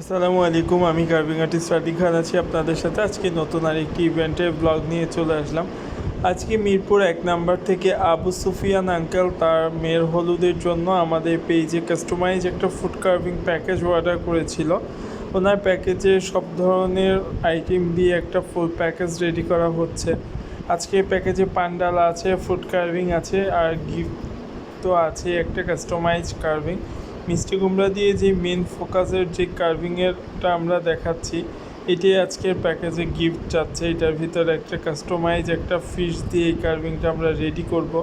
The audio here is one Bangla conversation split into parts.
আসসালামু আলাইকুম, আমি কার্ভিং আর্টিস্ট রাদি খান আছি আপনাদের সাথে। আজকে নতুন আরেকটি ইভেন্টের ব্লগ নিয়ে চলে আসলাম। আজকে মিরপুর এক নাম্বার থেকে আবু সুফিয়ান আঙ্কেল তার মেয়ের হলুদের জন্য আমাদের পেজে কাস্টমাইজ একটা ফুড কার্ভিং প্যাকেজ অর্ডার করেছিল। ওনার প্যাকেজে সব ধরনের আইটেম দিয়ে একটা ফুল প্যাকেজ রেডি করা হচ্ছে। আজকে প্যাকেজে পান্ডাল আছে ফুড কার্ভিং আছে, আর গিফট তো আছে একটা কাস্টমাইজ কার্ভিং মিষ্টি কুমড়া দিয়ে যে মেন ফোকাসের যে কার্ভিংয়েরটা আমরা দেখাচ্ছি, এটাই আজকের প্যাকেজে গিফট যাচ্ছে। এটার ভিতরে একটা কাস্টমাইজ একটা ফিশ দিয়ে এই কার্ভিংটা আমরা রেডি করব।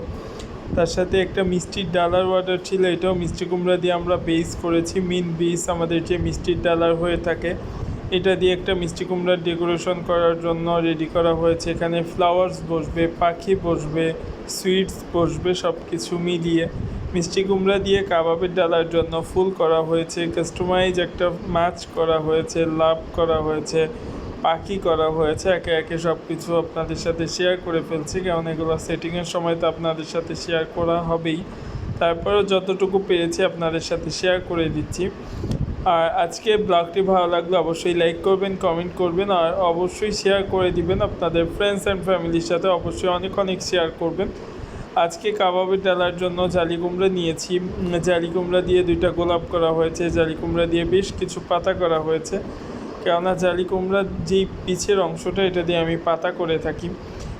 তার সাথে একটা মিষ্টির ডালার অর্ডার ছিল, এটাও মিষ্টি কুমড়া দিয়ে আমরা বেস করেছি। মেন বেস আমাদের যে মিষ্টির ডালার হয়ে থাকে, এটা দিয়ে একটা মিষ্টি কুমড়ার ডেকোরেশন করার জন্য রেডি করা হয়েছে। এখানে ফ্লাওয়ার্স বসবে, পাখি বসবে সুইটস বসবে সব কিছু মিলিয়ে। মিষ্টি কুমড়া দিয়ে কাবাবের ডালার জন্য ফুল করা হয়েছে কাস্টমাইজ একটা মাছ করা হয়েছে, লাভ করা হয়েছে, পাখি করা হয়েছে। একে একে সব কিছু আপনাদের সাথে শেয়ার করে ফেলছি, কারণ এগুলো সেটিংয়ের সময় তো আপনাদের সাথে শেয়ার করা হবেই। তারপরেও যতটুকু পেরেছি আপনাদের সাথে শেয়ার করে দিচ্ছি। আর আজকে ব্লগটি ভালো লাগলে অবশ্যই লাইক করবেন কমেন্ট করবেন, আর অবশ্যই শেয়ার করে দিবেন আপনাদের ফ্রেন্ডস অ্যান্ড ফ্যামিলির সাথে অবশ্যই অনেক অনেক শেয়ার করবেন। আজকে কাবাবের ডালার জন্য জালি কুমড়া নিয়েছি। জালি কুমড়া দিয়ে দুইটা গোলাপ করা হয়েছে। জালি কুমড়া দিয়ে বেশ কিছু পাতা করা হয়েছে। কেননা জালি কুমড়ার যেই পিছের অংশটা, এটা দিয়ে আমি পাতা করে থাকি।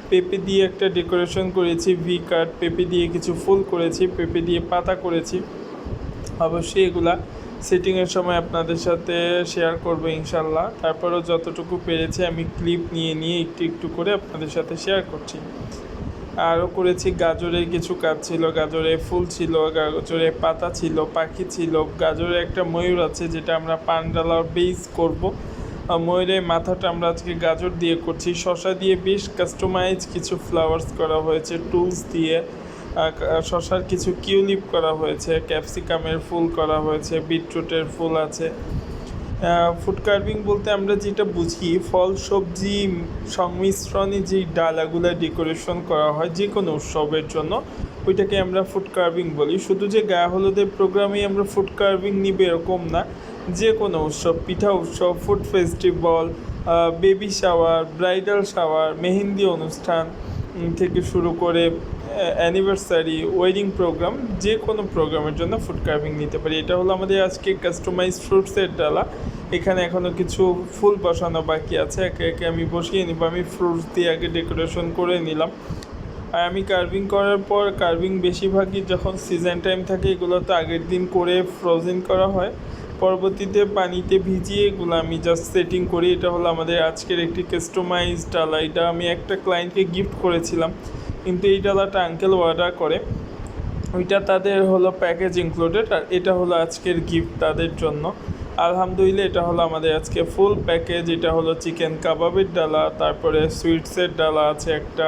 পেঁপে দিয়ে একটা ডেকোরেশন করেছি, ভি কাট। পেঁপে দিয়ে কিছু ফুল করেছি, পেঁপে দিয়ে পাতা করেছি। অবশ্যই এগুলা সেটিংয়ের সময় আপনাদের সাথে শেয়ার করব ইনশাল্লাহ। তারপরেও যতটুকু পেরেছি, আমি ক্লিপ নিয়ে নিয়ে একটু একটু করে আপনাদের সাথে শেয়ার করছি। আরও করেছি গাজরের কিছু কাজ ছিল, গাজরে ফুল ছিল, গাজরে পাতা ছিল, পাখি ছিল, গাজরে একটা ময়ূর আছে যেটা আমরা পানডালার বেস করব। ময়ূরের মাথাটা আমরা আজকে গাজর দিয়ে করছি শশা দিয়ে বেশ কাস্টমাইজ কিছু ফ্লাওয়ার্স করা হয়েছে টুলস দিয়ে শশার কিছু কিউলিপ করা হয়েছে ক্যাপসিকামের ফুল করা হয়েছে, বিটরুটের ফুল আছে। ফুড কার্ভিং বলতে আমরা যেটা বুঝি, ফল, সবজি, সংমিশ্রণে যে ডালাগুলো ডেকোরেশন করা হয় যে কোনো উৎসবের জন্য, ওইটাকে আমরা ফুড কার্ভিং বলি। শুধু যে গায়ে হলুদের প্রোগ্রামেই আমরা ফুড কার্ভিং নিবে এরকম না। যে কোনো উৎসব, পিঠা উৎসব food festival baby shower bridal shower mehendi অনুষ্ঠান থেকে শুরু করে অ্যানিভার্সারি ওয়েডিং প্রোগ্রাম যে কোনো প্রোগ্রামের জন্য ফুড কার্ভিং নিতে পারি। এটা হলো আমাদের আজকে কাস্টমাইজ ফ্রুটসের ডালা। এখানে এখনও কিছু ফুল বসানো বাকি আছে। একে একে আমি বসিয়ে নিব। আমি ফ্রুটস দিয়ে আগে ডেকোরেশন করে নিলাম। আর আমি কার্ভিং করার পর কার্ভিং বেশিরভাগই যখন সিজন টাইম থাকে, এগুলো তো আগের দিন করে ফ্রোজেন করা হয়। পরবর্তীতে পানিতে ভিজিয়ে এগুলো আমি জাস্ট সেটিং করি। এটা হলো আমাদের আজকের একটি কাস্টমাইজ ডালা। এটা আমি একটা ক্লায়েন্টকে গিফট করেছিলাম। কিন্তু এই ডালাটা আঙ্কেল অর্ডার করে, ওইটা তাদের হলো প্যাকেজ ইনক্লুডেড আর এটা হলো আজকের গিফট তাদের জন্য। আলহামদুলিল্লাহ, এটা হলো আমাদের আজকে ফুল প্যাকেজ এটা হলো চিকেন কাবাবের ডালা, তারপরে সুইটসের ডালা আছে একটা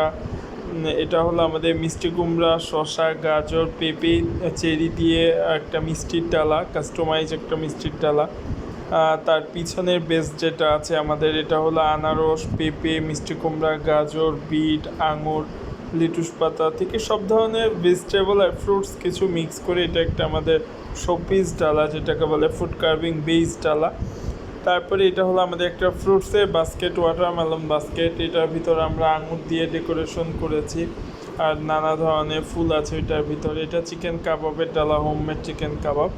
এটা হলো আমাদের মিষ্টি কুমড়া শশা গাজর, পেঁপে, চেরি দিয়ে একটা মিষ্টির ডালা কাস্টমাইজ একটা মিষ্টির ডালা। তার পিছনের বেস যেটা আছে আমাদের, এটা হলো আনারস, পেঁপে, মিষ্টি কুমড়া, গাজর, বিট, আঙুর লিটুস পাতা থেকে সব ধরনের ভেজিটেবল আর ফ্রুটস কিছু মিক্স করে এটা একটা আমাদের শোপিস ডালা, যেটাকে বলে ফুড কার্ভিং বেস ডালা। তারপরে এটা হলো আমাদের একটা ফ্রুটসের বাস্কেট ওয়াটারমেলন বাস্কেট এটার ভিতরে আমরা আঙুর দিয়ে ডেকোরেশন করেছি। আর নানা ধরনের ফুল আছে এটার ভিতরে। এটা চিকেন কাবাবের ডালা হোমমেড চিকেন কাবাব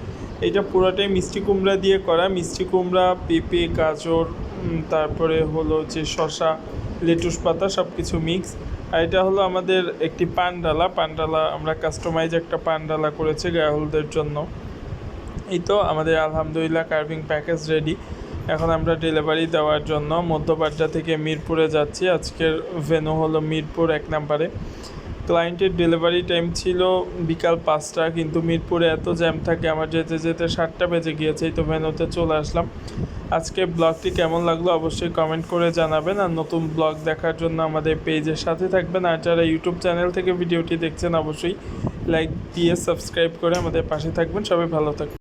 এটা পুরোটাই মিষ্টি কুমড়া দিয়ে করা। মিষ্টি কুমড়া, পেঁপে, গাজর তারপরে হলো যে শশা লেটুস পাতা সব কিছু মিক্স এটা হলো আমাদের একটি পানডালা। পান্ডালা, আমরা কাস্টমাইজ একটা পান্ডালা করেছি গায়ে জন্য। এই তো আমাদের আলহামদুলিল্লাহ কার্ভিং প্যাকেজ রেডি এখন আমরা ডেলিভারি দেওয়ার জন্য মধ্যবাড্ডা থেকে মিরপুরে যাচ্ছি। আজকের ভেনু হলো মিরপুর এক নম্বরে। ক্লায়েন্টের ডেলিভারি টাইম ছিল বিকাল পাঁচটা, কিন্তু মিরপুরে এত জ্যাম থাকে, আমার যেতে যেতে সাতটা বেজে গিয়েছে তো ভেনুতে চলে আসলাম। আজকে ব্লগটি কেমন লাগল অবশ্যই কমেন্ট করে জানাবেন, আর নতুন ব্লগ দেখার জন্য আমাদের পেজের সাথে থাকবেন, আর যারা ইউটিউব চ্যানেল থেকে ভিডিওটি দেখছেন, অবশ্যই লাইক দিয়ে সাবস্ক্রাইব করে আমাদের পাশে থাকবেন, সবাই ভালো থাকবেন।